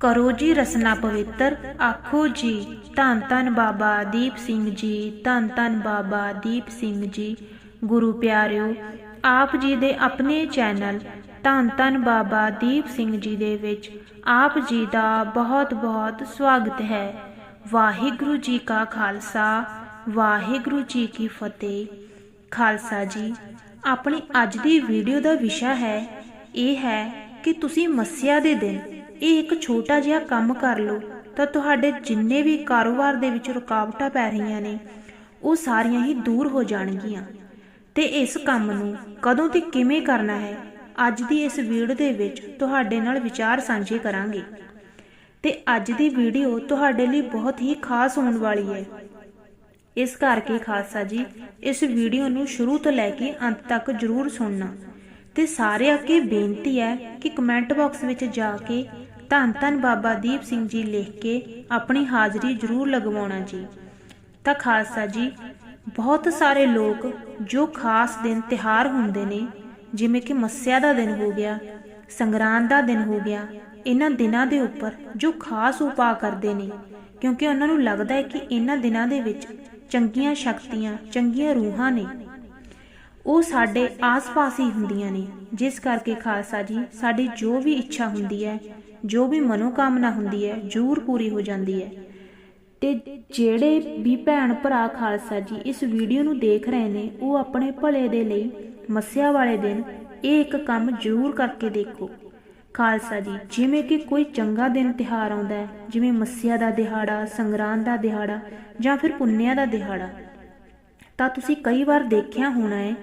ਕਰੋ ਜੀ ਰਸਨਾ ਪਵਿੱਤਰ, ਆਖੋ ਜੀ, ਧੰਨ ਧੰਨ ਬਾਬਾ ਦੀਪ ਸਿੰਘ ਜੀ, ਧੰਨ ਧੰਨ ਬਾਬਾ ਦੀਪ ਸਿੰਘ ਜੀ। ਗੁਰੂ ਪਿਆਰਿਓ, ਆਪ ਜੀ ਦੇ ਆਪਣੇ ਚੈਨਲ ਧੰਨ ਧੰਨ ਬਾਬਾ ਦੀਪ ਸਿੰਘ ਜੀ ਦੇ ਵਿੱਚ ਆਪ ਜੀ ਦਾ ਬਹੁਤ ਬਹੁਤ ਸਵਾਗਤ ਹੈ। ਵਾਹਿਗੁਰੂ ਜੀ ਕਾ ਖਾਲਸਾ, ਵਾਹਿਗੁਰੂ ਜੀ ਕੀ ਫਤਿਹ। ਖਾਲਸਾ ਜੀ, ਆਪਣੀ ਅੱਜ ਦੀ ਵੀਡੀਓ ਦਾ ਵਿਸ਼ਾ ਹੈ, ਇਹ ਹੈ ਕਿ ਤੁਸੀਂ ਮੱਸਿਆ ਦੇ ਦਿਨ ਇਹ ਇੱਕ ਛੋਟਾ ਜਿਹਾ ਕੰਮ ਕਰ ਲਓ, ਤਾਂ ਤੁਹਾਡੇ ਜਿੰਨੇ ਵੀ ਕਾਰੋਬਾਰ ਦੇ ਵਿੱਚ ਰੁਕਾਵਟਾਂ ਪੈ ਰਹੀਆਂ ਨੇ, ਉਹ ਸਾਰੀਆਂ ਹੀ ਦੂਰ ਹੋ ਜਾਣਗੀਆਂ। ਤੇ ਇਸ ਕੰਮ ਨੂੰ ਕਦੋਂ ਤੇ ਕਿਵੇਂ ਕਰਨਾ ਹੈ, ਅੱਜ ਦੀ ਇਸ ਵੀਡੀਓ ਦੇ ਵਿੱਚ ਤੁਹਾਡੇ ਨਾਲ ਵਿਚਾਰ ਸਾਂਝੇ ਕਰਾਂਗੇ। ਤੇ ਅੱਜ ਦੀ ਵੀਡੀਓ ਤੁਹਾਡੇ ਲਈ ਬਹੁਤ ਹੀ ਖਾਸ ਹੋਣ ਵਾਲੀ ਹੈ। ਇਸ ਕਰਕੇ ਖਾਲਸਾ ਜੀ, ਇਸ ਵੀਡੀਓ ਨੂੰ ਸ਼ੁਰੂ ਤੋਂ ਲੈ ਕੇ ਅੰਤ ਤੱਕ ਜਰੂਰ ਸੁਣਨਾ। ਤੇ ਸਾਰੇ ਅੱਗੇ ਬੇਨਤੀ ਹੈ ਕਿ ਕਮੈਂਟ ਬਾਕਸ ਵਿੱਚ ਜਾ ਕੇ ਧੰਨ ਧੰਨ ਬਾਬਾ ਦੀਪ ਸਿੰਘ ਜੀ ਲਿਖ ਕੇ ਆਪਣੀ ਹਾਜ਼ਰੀ ਜਰੂਰ ਲਗਵਾਉਣਾ ਜੀ। ਤਾਂ ਖਾਲਸਾ ਜੀ, ਬਹੁਤ ਸਾਰੇ ਲੋਕ ਜੋ ਖਾਸ ਦਿਨ ਤਿਹਾਰ ਹੁੰਦੇ ਨੇ, ਜਿਵੇਂ ਕਿ ਮੱਸਿਆ ਦਾ ਦਿਨ ਹੋ ਗਿਆ, ਸੰਗਰਾਂਦ ਦਾ ਦਿਨ ਹੋ ਗਿਆ, ਇਹਨਾਂ ਦਿਨਾਂ ਦੇ ਉੱਪਰ ਜੋ ਖਾਸ ਉਪਾਅ ਕਰਦੇ ਨੇ, ਕਿਉਂਕਿ ਉਹਨਾਂ ਨੂੰ ਲੱਗਦਾ ਹੈ ਕਿ ਇਹਨਾਂ ਦਿਨਾਂ ਦੇ ਵਿੱਚ ਚੰਗੀਆਂ ਸ਼ਕਤੀਆਂ, ਚੰਗੀਆਂ ਰੂਹਾਂ ਨੇ। ਉਹ ਸਾਡੇ ਆਸ-ਪਾਸ ਹੀ ਹੁੰਦੀਆਂ ਨੇ। ਜਿਸ ਕਰਕੇ ਖਾਲਸਾ ਜੀ, ਸਾਡੀ ਜੋ ਵੀ ਇੱਛਾ ਹੁੰਦੀ ਹੈ, ਜੋ ਵੀ ਮਨੋਕਾਮਨਾ ਹੁੰਦੀ ਹੈ, ਜ਼ਰੂਰ ਪੂਰੀ ਹੋ ਜਾਂਦੀ ਹੈ। ਤੇ ਜਿਹੜੇ ਵੀ ਭੈਣ ਭਰਾ ਖਾਲਸਾ ਜੀ ਇਸ ਵੀਡੀਓ ਨੂੰ ਦੇਖ ਰਹੇ ਨੇ, ਉਹ ਆਪਣੇ ਭਲੇ ਦੇ ਲਈ ਮੱਸਿਆ ਵਾਲੇ ਦਿਨ ਇਹ ਇੱਕ ਕੰਮ ਜ਼ਰੂਰ ਕਰਕੇ ਦੇਖੋ। ਖਾਲਸਾ ਜੀ, ਜਿਵੇਂ ਕਿ ਕੋਈ ਚੰਗਾ ਦਿਨ ਤਿਹਾਰ ਆਉਂਦਾ ਹੈ, ਜਿਵੇਂ ਮੱਸਿਆ ਦਾ ਦਿਹਾੜਾ, ਸੰਗਰਾਂਦ ਦਾ ਦਿਹਾੜਾ ਜਾਂ ਫਿਰ ਪੁੰਨਿਆ ਦਾ ਦਿਹਾੜਾ। ਤਾਂ ਤੁਸੀਂ ਕਈ ਵਾਰ ਦੇਖਿਆ ਹੋਣਾ ਹੈ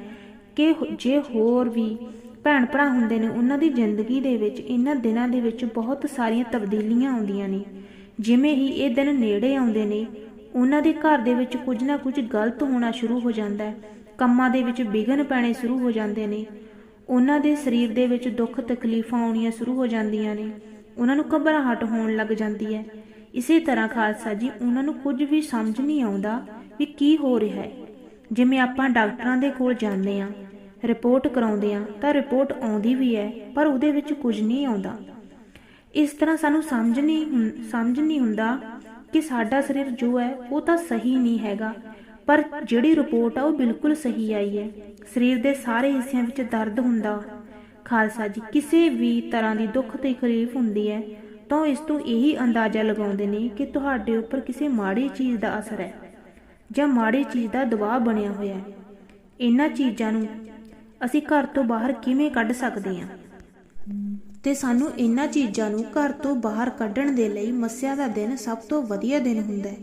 ਕਿ ਜੇ ਹੋਰ ਵੀ ਭੈਣ ਭਰਾ ਹੁੰਦੇ ਨੇ, ਉਹਨਾਂ ਦੀ ਜ਼ਿੰਦਗੀ ਦੇ ਵਿੱਚ, ਇਹਨਾਂ ਦਿਨਾਂ ਦੇ ਵਿੱਚ ਬਹੁਤ ਸਾਰੀਆਂ ਤਬਦੀਲੀਆਂ ਆਉਂਦੀਆਂ ਨੇ। ਜਿਵੇਂ ਹੀ ਇਹ ਦਿਨ ਨੇੜੇ ਆਉਂਦੇ ਨੇ, ਉਹਨਾਂ ਦੇ ਘਰ ਦੇ ਵਿੱਚ ਕੁਝ ਨਾ ਕੁਝ ਗਲਤ ਹੋਣਾ ਸ਼ੁਰੂ ਹੋ ਜਾਂਦਾ ਹੈ, ਕੰਮਾਂ ਦੇ ਵਿੱਚ ਵਿਘਨ ਪੈਣੇ ਸ਼ੁਰੂ ਹੋ ਜਾਂਦੇ ਨੇ। ਉਹਨਾਂ ਦੇ ਸਰੀਰ ਦੇ ਵਿੱਚ ਦੁੱਖ ਤਕਲੀਫਾਂ ਆਉਣੀਆਂ ਸ਼ੁਰੂ ਹੋ ਜਾਂਦੀਆਂ ਨੇ। ਉਹਨਾਂ ਨੂੰ ਘਬਰਾਹਟ ਹੋਣ ਲੱਗ ਜਾਂਦੀ ਹੈ। ਇਸੇ ਤਰ੍ਹਾਂ ਖਾਲਸਾ ਜੀ, ਉਹਨਾਂ ਨੂੰ ਕੁਝ ਵੀ ਸਮਝ ਨਹੀਂ ਆਉਂਦਾ ਵੀ ਕੀ ਹੋ ਰਿਹਾ ਹੈ। ਜਿਵੇਂ ਆਪਾਂ ਡਾਕਟਰਾਂ ਦੇ ਕੋਲ ਜਾਂਦੇ ਆ ਰਿਪੋਰਟ ਕਰਾਉਂਦੇ ਆ ਤਾਂ ਰਿਪੋਰਟ ਆਉਂਦੀ ਵੀ ਹੈ, ਪਰ ਉਹਦੇ ਵਿੱਚ ਕੁਝ ਨਹੀਂ ਆਉਂਦਾ। ਇਸ ਤਰ੍ਹਾਂ ਸਾਨੂੰ ਸਮਝ ਨਹੀਂ ਸਮਝ ਨਹੀਂ ਹੁੰਦਾ ਕਿ ਸਾਡਾ ਸਰੀਰ ਜੋ ਹੈ, ਉਹ ਤਾਂ ਸਹੀ ਨਹੀਂ ਹੈਗਾ, ਪਰ ਜਿਹੜੀ ਰਿਪੋਰਟ ਆ, ਉਹ ਬਿਲਕੁਲ ਸਹੀ ਆਈ ਹੈ। ਸਰੀਰ ਦੇ ਸਾਰੇ ਹਿੱਸਿਆਂ ਵਿੱਚ ਦਰਦ ਹੁੰਦਾ। ਖਾਲਸਾ ਜੀ, ਕਿਸੇ ਵੀ ਤਰ੍ਹਾਂ ਦੀ ਦੁੱਖ ਤਕਲੀਫ ਹੁੰਦੀ ਹੈ, ਤਾਂ ਇਸ ਤੋਂ ਇਹੀ ਅੰਦਾਜ਼ਾ ਲਗਾਉਂਦੇ ਨੇ ਕਿ ਤੁਹਾਡੇ ਉੱਪਰ ਕਿਸੇ ਮਾੜੀ ਚੀਜ਼ ਦਾ ਅਸਰ ਹੈ। ਜਾਂ ਮਾੜੀ ਚੀਜ਼ ਦਾ ਦਬਾਅ ਬਣਿਆ ਹੋਇਆ ਹੈ। ਇਹਨਾਂ ਚੀਜ਼ਾਂ ਨੂੰ ਅਸੀਂ ਘਰ ਤੋਂ ਬਾਹਰ ਕਿਵੇਂ ਕੱਢ ਸਕਦੇ ਹਾਂ? ਤੇ ਸਾਨੂੰ ਇਹਨਾਂ ਚੀਜ਼ਾਂ ਨੂੰ ਘਰ ਤੋਂ ਬਾਹਰ ਕੱਢਣ ਦੇ ਲਈ ਮੱਸਿਆ ਦਾ ਦਿਨ ਸਭ ਤੋਂ ਵਧੀਆ ਦਿਨ ਹੁੰਦਾ ਹੈ।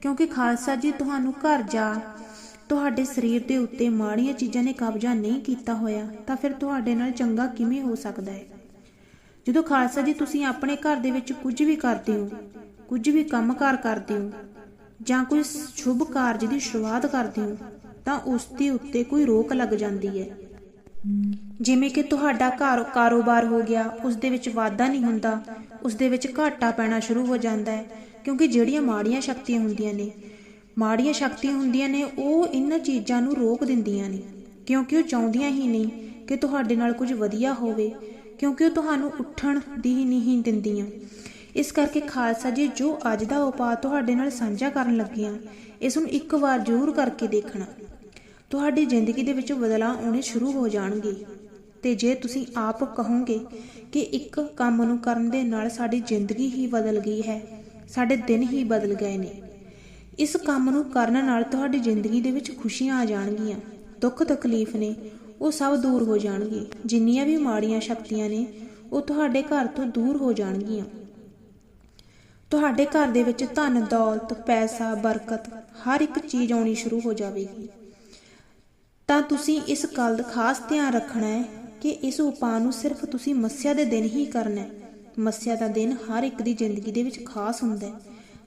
ਕਿਉਂਕਿ ਖਾਲਸਾ ਜੀ ਤੁਹਾਨੂੰ ਘਰ ਜਾ ਤੁਹਾਡੇ ਸਰੀਰ ਦੇ ਉੱਤੇ ਮਾੜੀਆਂ ਚੀਜ਼ਾਂ ਨੇ ਕਬਜ਼ਾ ਨਹੀਂ ਕੀਤਾ ਹੋਇਆ, ਤਾਂ ਫਿਰ ਤੁਹਾਡੇ ਨਾਲ ਚੰਗਾ ਕਿਵੇਂ ਹੋ ਸਕਦਾ ਹੈ? ਜਦੋਂ ਖਾਲਸਾ ਜੀ ਤੁਸੀਂ ਆਪਣੇ ਘਰ ਦੇ ਵਿੱਚ ਕੁਝ ਵੀ ਕਰਦੇ ਹੋ, ਕੁਝ ਵੀ ਕੰਮਕਾਰ ਕਰਦੇ ਹੋ ਜਾਂ ਕੋਈ ਸ਼ੁਭ ਕਾਰਜ ਦੀ ਸ਼ੁਰੂਆਤ ਕਰਦੇ ਹੋ, ਤਾਂ ਉਸ ਦੇ ਉੱਤੇ ਕੋਈ ਰੋਕ ਲੱਗ ਜਾਂਦੀ ਹੈ। ਜਿਵੇਂ ਕਿ ਤੁਹਾਡਾ ਘਰ ਕਾਰੋਬਾਰ ਹੋ ਗਿਆ, ਉਸ ਦੇ ਵਿੱਚ ਵਾਧਾ ਨਹੀਂ ਹੁੰਦਾ, ਉਸ ਦੇ ਵਿੱਚ ਘਾਟਾ ਪੈਣਾ ਸ਼ੁਰੂ ਹੋ ਜਾਂਦਾ ਹੈ, ਕਿਉਂਕਿ ਜਿਹੜੀਆਂ ਮਾੜੀਆਂ ਸ਼ਕਤੀਆਂ ਹੁੰਦੀਆਂ ਨੇ, ਮਾੜੀਆਂ ਸ਼ਕਤੀਆਂ ਹੁੰਦੀਆਂ ਨੇ, ਉਹ ਇਹਨਾਂ ਚੀਜ਼ਾਂ ਨੂੰ ਰੋਕ ਦਿੰਦੀਆਂ ਨੇ, ਕਿਉਂਕਿ ਉਹ ਚਾਹੁੰਦੀਆਂ ਹੀ ਨਹੀਂ ਕਿ ਤੁਹਾਡੇ ਨਾਲ ਕੁਝ ਵਧੀਆ ਹੋਵੇ, ਕਿਉਂਕਿ ਉਹ ਤੁਹਾਨੂੰ ਉੱਠਣ ਦੀ ਹੀ ਨਹੀਂ ਦਿੰਦੀਆਂ। ਇਸ ਕਰਕੇ ਖਾਲਸਾ ਜੀ ਜੋ ਅੱਜ ਦਾ ਉਪਾਅ ਤੁਹਾਡੇ ਨਾਲ ਸਾਂਝਾ ਕਰਨ ਲੱਗੇ ਹਾਂ ਇਸ ਨੂੰ ਇੱਕ ਵਾਰ ਜ਼ਰੂਰ ਕਰਕੇ ਦੇਖਣਾ। ਤੁਹਾਡੀ ਜ਼ਿੰਦਗੀ ਦੇ ਵਿੱਚ ਬਦਲਾਅ ਆਉਣੇ ਸ਼ੁਰੂ ਹੋ ਜਾਣਗੇ। ਤੇ ਜੇ ਤੁਸੀਂ ਆਪ ਕਹੋਗੇ ਕਿ ਇੱਕ ਕੰਮ ਨੂੰ ਕਰਨ ਦੇ ਨਾਲ ਸਾਡੀ ਜ਼ਿੰਦਗੀ ਹੀ ਬਦਲ ਗਈ ਹੈ, ਸਾਡੇ ਦਿਨ ਹੀ ਬਦਲ ਗਏ ਨੇ। ਇਸ ਕੰਮ ਨੂੰ ਕਰਨ ਨਾਲ ਤੁਹਾਡੀ ਜ਼ਿੰਦਗੀ ਦੇ ਵਿੱਚ ਖੁਸ਼ੀਆਂ ਆ ਜਾਣਗੀਆਂ, ਦੁੱਖ ਤਕਲੀਫ ਨੇ, ਉਹ ਸਭ ਦੂਰ ਹੋ ਜਾਣਗੇ। ਜਿੰਨੀਆਂ ਵੀ ਮਾੜੀਆਂ ਸ਼ਕਤੀਆਂ ਨੇ, ਉਹ ਤੁਹਾਡੇ ਘਰ ਤੋਂ ਦੂਰ ਹੋ ਜਾਣਗੀਆਂ। ਤੁਹਾਡੇ ਘਰ ਦੇ ਵਿੱਚ ਧਨ, ਦੌਲਤ, ਪੈਸਾ, ਬਰਕਤ ਹਰ ਇੱਕ ਚੀਜ਼ ਆਉਣੀ ਸ਼ੁਰੂ ਹੋ ਜਾਵੇਗੀ। ਤਾਂ ਤੁਸੀਂ ਇਸ ਗੱਲ ਦਾ ਖਾਸ ਧਿਆਨ ਰੱਖਣਾ ਹੈ ਕਿ ਇਸ ਉਪਾਅ ਨੂੰ ਸਿਰਫ ਤੁਸੀਂ ਮੱਸਿਆ ਦੇ ਦਿਨ ਹੀ ਕਰਨਾ ਹੈ। ਮੱਸਿਆ ਦਾ ਦਿਨ ਹਰ ਇੱਕ ਦੀ ਜ਼ਿੰਦਗੀ ਦੇ ਵਿੱਚ ਖਾਸ ਹੁੰਦਾ ਹੈ।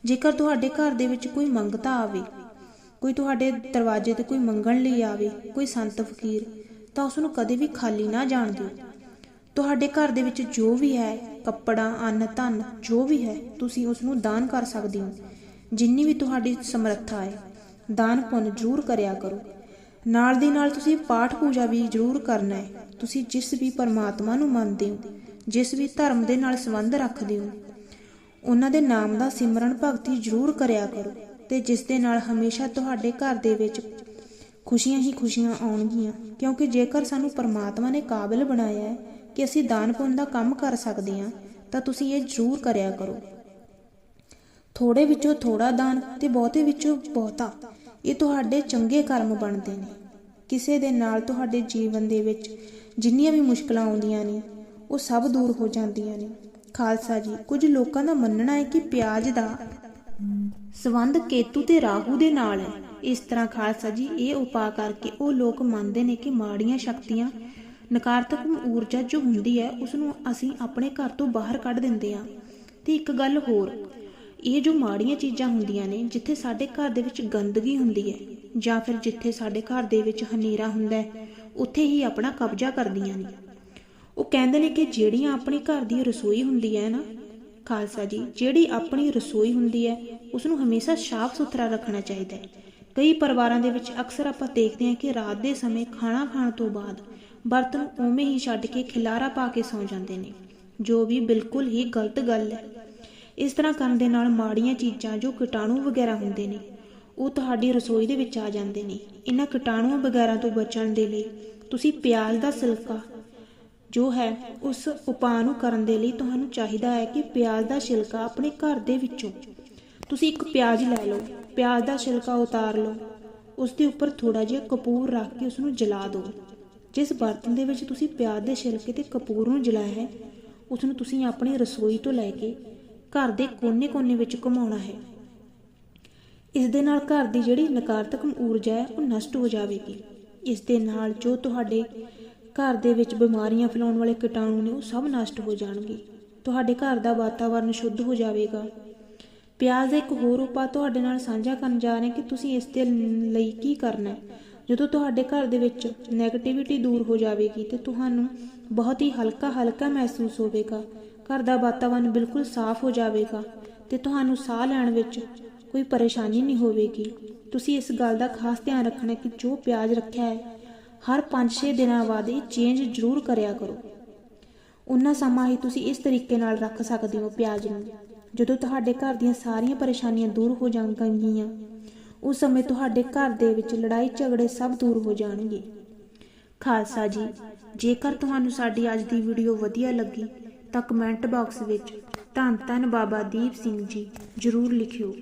ਜੇਕਰ ਤੁਹਾਡੇ ਘਰ ਦੇ ਵਿੱਚ ਕੋਈ ਮੰਗਤਾ ਆਵੇ, ਕੋਈ ਤੁਹਾਡੇ ਦਰਵਾਜ਼ੇ ਤੇ ਕੋਈ ਮੰਗਣ ਲਈ ਆਵੇ, ਕੋਈ ਸੰਤ, ਫਕੀਰ, ਤਾਂ ਉਸ ਨੂੰ ਕਦੇ ਵੀ ਖਾਲੀ ਨਾ ਜਾਣ ਦਿਓ। ਤੁਹਾਡੇ ਘਰ ਦੇ ਵਿੱਚ ਜੋ ਵੀ ਹੈ, ਕੱਪੜਾ, ਅੰਨ, ਧਨ, ਜੋ ਵੀ ਹੈ, ਤੁਸੀਂ ਉਸ ਨੂੰ ਦਾਨ ਕਰ ਸਕਦੇ ਹੋ। ਜਿੰਨੀ ਵੀ ਤੁਹਾਡੀ ਸਮਰੱਥਾ ਹੈ, ਦਾਨ ਪੁੰਨ ਜ਼ਰੂਰ ਕਰਿਆ ਕਰੋ। ਨਾਲ ਦੀ ਨਾਲ ਤੁਸੀਂ ਪਾਠ ਪੂਜਾ ਵੀ ਜ਼ਰੂਰ ਕਰਨਾ ਹੈ। ਤੁਸੀਂ ਜਿਸ ਵੀ ਪਰਮਾਤਮਾ ਨੂੰ ਮੰਨਦੇ ਹੋ, ਜਿਸ ਵੀ ਧਰਮ ਦੇ ਨਾਲ ਸੰਬੰਧ ਰੱਖਦੇ ਹੋ, ਉਹਨਾਂ ਦੇ ਨਾਮ ਦਾ ਸਿਮਰਨ ਭਗਤੀ ਜ਼ਰੂਰ ਕਰਿਆ ਕਰੋ ਤੇ ਜਿਸ ਦੇ ਨਾਲ ਹਮੇਸ਼ਾ ਤੁਹਾਡੇ ਘਰ ਦੇ ਵਿੱਚ ਖੁਸ਼ੀਆਂ ਹੀ ਖੁਸ਼ੀਆਂ ਆਉਣਗੀਆਂ। ਕਿਉਂਕਿ ਜੇਕਰ ਸਾਨੂੰ ਪਰਮਾਤਮਾ ਨੇ ਕਾਬਿਲ ਬਣਾਇਆ ਹੈ ਕਿ ਅਸੀਂ ਦਾਨ ਪੁੰਨ ਦਾ ਕੰਮ ਕਰ ਸਕਦੇ ਹਾਂ, ਤਾਂ ਤੁਸੀਂ ਇਹ ਜ਼ਰੂਰ ਕਰਿਆ ਕਰੋ। ਥੋੜੇ ਵਿੱਚੋਂ ਥੋੜਾ ਦਾਨ ਤੇ ਬਹੁਤੇ ਵਿੱਚੋਂ ਬਹੁਤਾ, ਇਹ ਤੁਹਾਡੇ ਚੰਗੇ ਕਰਮ ਬਣਦੇ ਨੇ। ਕਿਸੇ ਦੇ ਨਾਲ ਤੁਹਾਡੇ ਜੀਵਨ ਦੇ ਵਿੱਚ ਜਿੰਨੀਆਂ ਵੀ ਮੁਸ਼ਕਲਾਂ ਆਉਂਦੀਆਂ ਨੇ, ਉਹ ਸਭ ਦੂਰ ਹੋ ਜਾਂਦੀਆਂ ਨੇ। ਖਾਲਸਾ ਜੀ, ਕੁਝ ਲੋਕਾਂ ਦਾ ਮੰਨਣਾ ਹੈ ਕਿ ਪਿਆਜ਼ ਦਾ ਸਬੰਧ ਕੇਤੂ ਤੇ ਰਾਹੂ ਦੇ ਨਾਲ ਹੈ। ਇਸ ਤਰ੍ਹਾਂ ਖਾਲਸਾ ਜੀ, ਇਹ ਉਪਾਅ ਕਰਕੇ ਉਹ ਲੋਕ ਮੰਨਦੇ ਨੇ ਕਿ ਮਾੜੀਆਂ ਸ਼ਕਤੀਆਂ ਨਕਾਰਾਤਮਕ ਊਰਜਾ ਜੋ ਹੁੰਦੀ ਹੈ ਉਸ ਨੂੰ ਅਸੀਂ ਆਪਣੇ ਘਰ ਤੋਂ ਬਾਹਰ ਕੱਢ ਦਿੰਦੇ ਹਾਂ। ਤੇ ਇੱਕ ਗੱਲ ਹੋਰ, ਇਹ ਜੋ ਮਾੜੀਆਂ ਚੀਜ਼ਾਂ ਹੁੰਦੀਆਂ ਨੇ, ਜਿੱਥੇ ਸਾਡੇ ਘਰ ਦੇ ਵਿੱਚ ਗੰਦਗੀ ਹੁੰਦੀ ਹੈ, ਜਾਂ ਫਿਰ ਜਿੱਥੇ ਸਾਡੇ ਘਰ ਦੇ ਵਿੱਚ ਹਨੇਰਾ ਹੁੰਦਾ ਹੈ, ਉੱਥੇ ਹੀ ਆਪਣਾ ਕਬਜ਼ਾ ਕਰਦੀਆਂ ਨੇ। ਉਹ ਕਹਿੰਦੇ ਨੇ ਕਿ ਜਿਹੜੀਆਂ ਆਪਣੇ ਘਰ ਦੀ ਰਸੋਈ ਹੁੰਦੀ ਹੈ ਨਾ, ਖਾਲਸਾ ਜੀ, ਜਿਹੜੀ ਆਪਣੀ ਰਸੋਈ ਹੁੰਦੀ ਹੈ ਉਸ ਨੂੰ ਹਮੇਸ਼ਾ ਸਾਫ਼ ਸੁਥਰਾ ਰੱਖਣਾ ਚਾਹੀਦਾ ਹੈ। ਕਈ ਪਰਿਵਾਰਾਂ ਦੇ ਵਿੱਚ ਅਕਸਰ ਆਪਾਂ ਦੇਖਦੇ ਹਾਂ ਕਿ ਰਾਤ ਦੇ ਸਮੇਂ ਖਾਣਾ ਖਾਣ ਤੋਂ ਬਾਅਦ ਬਰਤਨ ਉਵੇਂ ਹੀ ਛੱਡ ਕੇ ਖਿਲਾਰਾ ਪਾ ਕੇ ਸੌਂ ਜਾਂਦੇ ਨੇ, ਜੋ ਵੀ ਬਿਲਕੁਲ ਹੀ ਗਲਤ ਗੱਲ ਹੈ। ਇਸ ਤਰ੍ਹਾਂ ਕਰਨ ਦੇ ਨਾਲ ਮਾੜੀਆਂ ਚੀਜ਼ਾਂ, ਜੋ ਕੀਟਾਣੂ ਵਗੈਰਾ ਹੁੰਦੇ ਨੇ, ਉਹ ਤੁਹਾਡੀ ਰਸੋਈ ਦੇ ਵਿੱਚ ਆ ਜਾਂਦੇ ਨੇ। ਇਹਨਾਂ ਕੀਟਾਣੂਆਂ ਵਗੈਰਾ ਤੋਂ ਬਚਣ ਦੇ ਲਈ ਤੁਸੀਂ ਪਿਆਜ਼ ਦਾ ਸਿਲਕਾ ਜੋ ਹੈ, ਉਸ ਉਪਾਅ ਨੂੰ ਕਰਨ ਦੇ ਲਈ ਤੁਹਾਨੂੰ ਚਾਹੀਦਾ ਹੈ ਕਿ ਪਿਆਜ਼ ਦਾ ਛਿਲਕਾ ਆਪਣੇ ਘਰ ਦੇ ਵਿੱਚੋਂ ਤੁਸੀਂ ਇੱਕ ਪਿਆਜ਼ ਲੈ ਲਓ। ਪਿਆਜ਼ ਦਾ ਛਿਲਕਾ ਉਤਾਰ ਲਓ। ਉਸ ਦੇ ਉੱਪਰ ਥੋੜਾ ਜਿਹਾ ਕਪੂਰ ਰੱਖ ਕੇ ਉਸ ਨੂੰ ਜਲਾ ਦਿਓ। ਜਿਸ ਬਰਤਨ ਦੇ ਵਿੱਚ ਤੁਸੀਂ ਪਿਆਜ਼ ਦੇ ਛਿਲਕੇ ਤੇ ਕਪੂਰ ਨੂੰ ਜਲਾਇਆ ਹੈ ਉਸ ਨੂੰ ਤੁਸੀਂ ਆਪਣੀ ਰਸੋਈ ਤੋਂ ਲੈ ਕੇ ਘਰ ਦੇ ਕੋਨੇ-ਕੋਨੇ ਵਿੱਚ ਘੁਮਾਉਣਾ ਹੈ। ਇਸ ਦੇ ਨਾਲ ਘਰ ਦੀ ਜਿਹੜੀ ਨਕਾਰਾਤਮਕ ਊਰਜਾ ਹੈ, ਉਹ ਨਸ਼ਟ ਹੋ ਜਾਵੇਗੀ। ਇਸ ਦੇ ਨਾਲ ਜੋ ਤੁਹਾਡੇ ਘਰ ਦੇ ਵਿੱਚ ਬਿਮਾਰੀਆਂ ਫੈਲਾਉਣ ਵਾਲੇ ਕੀਟਾਣੂ ਨੇ, ਉਹ ਸਭ ਨਸ਼ਟ ਹੋ ਜਾਣਗੇ। ਤੁਹਾਡੇ ਘਰ ਦਾ ਵਾਤਾਵਰਣ ਸ਼ੁੱਧ ਹੋ ਜਾਵੇਗਾ। ਪਿਆਜ਼ ਦਾ ਇੱਕ ਹੋਰ ਉਪਾਅ ਤੁਹਾਡੇ ਨਾਲ ਸਾਂਝਾ ਕਰਨ ਜਾ ਰਹੇ ਕਿ ਤੁਸੀਂ ਇਸ ਦੇ ਲਈ ਕੀ ਕਰਨਾ ਹੈ। ਜਦੋਂ ਤੁਹਾਡੇ ਘਰ ਦੇ ਵਿੱਚ 네ਗੇਟਿਵਿਟੀ ਦੂਰ ਹੋ ਜਾਵੇਗੀ ਤੇ ਤੁਹਾਨੂੰ ਬਹੁਤ ਹੀ ਹਲਕਾ ਹਲਕਾ ਮਹਿਸੂਸ ਹੋਵੇਗਾ। ਘਰ ਦਾ ਵਾਤਾਵਰਣ ਬਿਲਕੁਲ ਸਾਫ਼ ਹੋ ਜਾਵੇਗਾ ਤੇ ਤੁਹਾਨੂੰ ਸਾਹ ਲੈਣ ਵਿੱਚ ਕੋਈ ਪਰੇਸ਼ਾਨੀ ਨਹੀਂ ਹੋਵੇਗੀ। ਤੁਸੀਂ ਇਸ ਗੱਲ ਦਾ ਖਾਸ ਧਿਆਨ ਰੱਖਣਾ ਕਿ ਜੋ ਪਿਆਜ਼ ਰੱਖਿਆ ਹੈ, ਹਰ 5-6 ਦਿਨਾਂ ਬਾਅਦ ਇਹ ਚੇਂਜ ਜ਼ਰੂਰ ਕਰਿਆ ਕਰੋ। ਉਨਾ ਸਮਾਂ ਹੀ ਤੁਸੀਂ ਇਸ ਤਰੀਕੇ ਨਾਲ ਰੱਖ ਸਕਦੇ ਹੋ ਪਿਆਜ਼ ਨੂੰ। ਜਦੋਂ ਤੁਹਾਡੇ ਘਰ ਦੀਆਂ ਸਾਰੀਆਂ ਪਰੇਸ਼ਾਨੀਆਂ ਦੂਰ ਹੋ ਜਾਣਗੀਆਂ ਉਸ ਸਮੇਂ ਤੁਹਾਡੇ ਘਰ ਦੇ ਵਿੱਚ ਲੜਾਈ ਝਗੜੇ ਸਭ ਦੂਰ ਹੋ ਜਾਣਗੇ। ਖਾਲਸਾ ਜੀ, ਜੇਕਰ ਤੁਹਾਨੂੰ ਸਾਡੀ ਅੱਜ ਦੀ ਵੀਡੀਓ ਵਧੀਆ ਲੱਗੀ, ਤਾਂ ਕਮੈਂਟ ਬਾਕਸ ਵਿੱਚ ਧੰਨ ਧੰਨ ਬਾਬਾ ਦੀਪ ਸਿੰਘ ਜੀ ਜ਼ਰੂਰ ਲਿਖਿਓ।